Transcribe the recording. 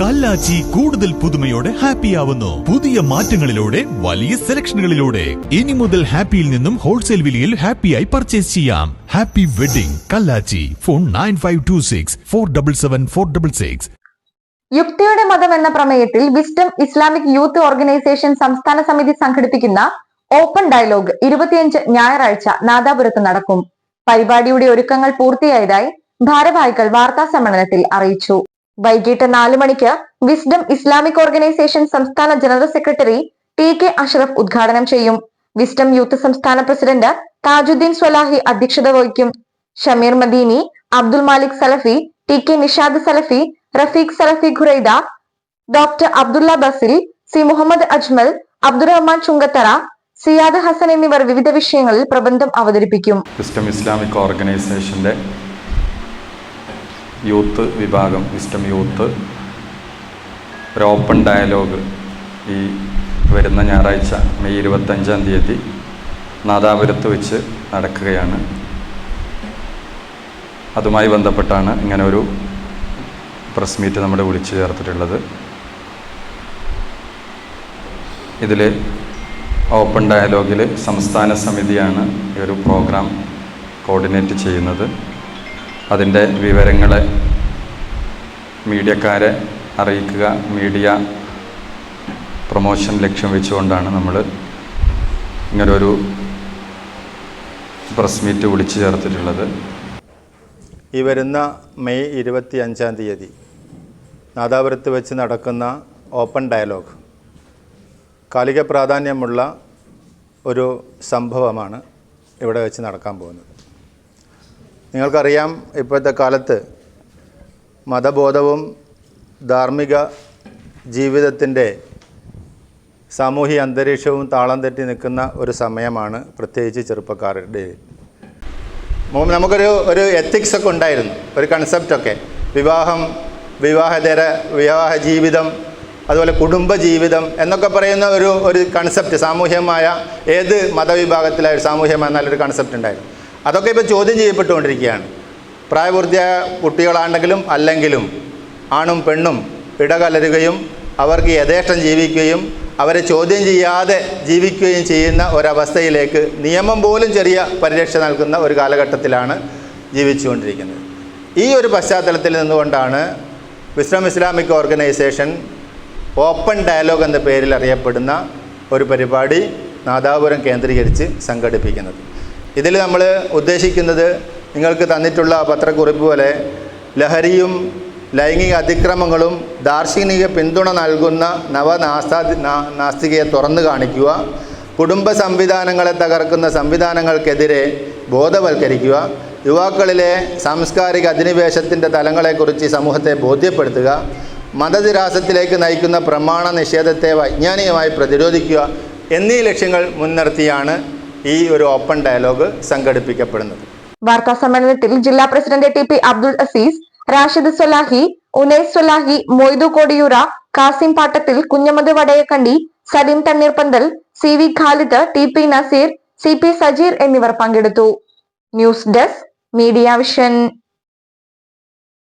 കല്ലാച്ചി കൂടുതൽ പുതുമയോടെ ഹാപ്പി ആവുന്നു പുതിയ മാറ്റങ്ങളിലൂടെ വലിയ സെലക്ഷനുകളിലൂടെ. ഇനി മുതൽ ഹാപ്പിയിൽ നിന്നും ഹോൾസെയിൽ വിലയിൽ ഹാപ്പിയായി പർച്ചേസ് ചെയ്യാം. Happy wedding Kallachi. Phone nine five two six four double seven four double six. യുക്തിയുടെ മതം എന്ന പ്രമേയത്തിൽ വിസ്ഡം ഇസ്ലാമിക് യൂത്ത് ഓർഗനൈസേഷൻ സംസ്ഥാന സമിതി സംഘടിപ്പിക്കുന്ന ഓപ്പൺ ഡയലോഗ് ഇരുപത്തിയഞ്ച് ഞായറാഴ്ച നാദാപുരത്ത് നടക്കും. പരിപാടിയുടെ ഒരുക്കങ്ങൾ പൂർത്തിയായതായി ഭാരവാഹികൾ വാർത്താ സമ്മേളനത്തിൽ അറിയിച്ചു. വൈകിട്ട് നാല് മണിക്ക് വിസ്ഡം ഇസ്ലാമിക് ഓർഗനൈസേഷൻ സംസ്ഥാന general secretary T K Ashraf ഉദ്ഘാടനം ചെയ്യും. വിസ്ഡം യൂത്ത് സംസ്ഥാന പ്രസിഡന്റ് താജുദ്ദീൻ സ്വലാഹി അധ്യക്ഷത വഹിക്കും. Shameer Madani Abdul Malik Salafi T K Nishad Salafi Rafeeq Salafi Khuraida doctor Abdulla Basil C Muhammad Ajmal Abdurahman Chungathara Siyad Hasan എന്നിവർ വിവിധ വിഷയങ്ങളിൽ പ്രബന്ധം അവതരിപ്പിക്കും. ഇസ്ലാമിക് ഓർഗനൈസേഷന്റെ യൂത്ത് വിഭാഗം വിസ്റ്റം യൂത്ത്. ഒരു ഓപ്പൺ ഡയലോഗ് ഈ വരുന്ന ഞായറാഴ്ച മെയ് ഇരുപത്തഞ്ചാം തീയതി നാദാപുരത്ത് വെച്ച് നടക്കുകയാണ്. അതുമായി ബന്ധപ്പെട്ടാണ് ഇങ്ങനെ ഒരു പ്രസ് മീറ്റ് നമ്മൾ വിളിച്ചു ചേർത്തിട്ടുള്ളത്. ഇതിൽ ഓപ്പൺ ഡയലോഗിൽ സംസ്ഥാന സമിതിയാണ് ഈ ഒരു പ്രോഗ്രാം കോർഡിനേറ്റ് ചെയ്യുന്നത്. അതിന്റെ വിവരങ്ങൾ മീഡിയക്കാരെ അറിയിക്കുക. മീഡിയ പ്രൊമോഷൻ ലക്ഷ്യം വെച്ചുകൊണ്ടാണ് നമ്മൾ ഇങ്ങനൊരു പ്രസ് മീറ്റ് വിളിച്ചു ചേർത്തിട്ടുള്ളത്. ഈ വരുന്ന മെയ് ഇരുപത്തി അഞ്ചാം തീയതി നാദാപുരത്ത് വെച്ച് നടക്കുന്ന ഓപ്പൺ ഡയലോഗ് കാലിക പ്രാധാന്യമുള്ള ഒരു സംഭവമാണ് ഇവിടെ വെച്ച് നടക്കാൻ പോകുന്നത്. നിങ്ങൾക്കറിയാം ഇപ്പോഴത്തെ കാലത്ത് മതബോധവും ധാർമ്മിക ജീവിതത്തിന്റെ സാമൂഹിക അന്തരീക്ഷവും താളം തെറ്റി നിൽക്കുന്ന ഒരു സമയമാണ് പ്രത്യേകിച്ച് ചെറുപ്പക്കാരുടെ. നമുക്കൊരു ഒരു എത്തിക്സ് ഒക്കെ ഉണ്ടായിരുന്നു. ഒരു കൺസെപ്റ്റൊക്കെ വിവാഹം വിവാഹതര വിവാഹ ജീവിതം അതുപോലെ കുടുംബജീവിതം എന്നൊക്കെ പറയുന്ന ഒരു ഒരു കൺസെപ്റ്റ് സാമൂഹ്യമായ ഏത് മതവിഭാഗത്തിലായ സാമൂഹ്യമായ നല്ലൊരു കൺസെപ്റ്റ് ഉണ്ടായിരുന്നു. അതൊക്കെ ഇപ്പോൾ ചോദ്യം ചെയ്യപ്പെട്ടുകൊണ്ടിരിക്കുകയാണ്. പ്രായപൂർത്തിയായ കുട്ടികളാണെങ്കിലും അല്ലെങ്കിലും ആണും പെണ്ണും ഇടകലരുകയും അവർക്ക് യഥേഷ്ടം ജീവിക്കുകയും അവരെ ചോദ്യം ചെയ്യാതെ ജീവിക്കുകയും ചെയ്യുന്ന ഒരവസ്ഥയിലേക്ക് നിയമം പോലും ചെറിയ പരിരക്ഷ നൽകുന്ന ഒരു കാലഘട്ടത്തിലാണ് ജീവിച്ചുകൊണ്ടിരിക്കുന്നത്. ഈ ഒരു പശ്ചാത്തലത്തിൽ നിന്നുകൊണ്ടാണ് Wisdom Islamic organisation open dialogue എന്ന പേരിൽ അറിയപ്പെടുന്ന ഒരു പരിപാടി നാദാപുരം കേന്ദ്രീകരിച്ച് സംഘടിപ്പിക്കുന്നത്. ഇതിൽ നമ്മൾ ഉദ്ദേശിക്കുന്നത് നിങ്ങൾക്ക് തന്നിട്ടുള്ള പത്രക്കുറിപ്പ് പോലെ ലഹരിയും ലൈംഗിക അതിക്രമങ്ങളും ദാർശനിക പിന്തുണ നൽകുന്ന നവനാസ്താ നാസ്തികയെ തുറന്നു കാണിക്കുക കുടുംബ സംവിധാനങ്ങളെ തകർക്കുന്ന സംവിധാനങ്ങൾക്കെതിരെ ബോധവൽക്കരിക്കുക യുവാക്കളിലെ സാംസ്കാരിക അധിനിവേശത്തിന്റെ തലങ്ങളെക്കുറിച്ച് സമൂഹത്തെ ബോധ്യപ്പെടുത്തുക മതതിരാസത്തിലേക്ക് നയിക്കുന്ന പ്രമാണ നിഷേധത്തെ വൈജ്ഞാനികമായി പ്രതിരോധിക്കുക എന്നീ ലക്ഷ്യങ്ങൾ മുൻനിർത്തിയാണ് ഈ ഒരു ഓപ്പൺ ഡയലോഗ് സംഘടിപ്പിക്കപ്പെടുന്നത്. വാർത്താ സമ്മേളനത്തിൽ ജില്ലാ president T P Abdul Azeez Rashid Swalahi Unais Swalahi Moidu Kodiyoora Kasim Pattathil Kunhammad Vadayakkandi Saleem Thanneerpanthal C V Khalid T P Naseer C P Sajeer എന്നിവർ പങ്കെടുത്തു. News desk media vision.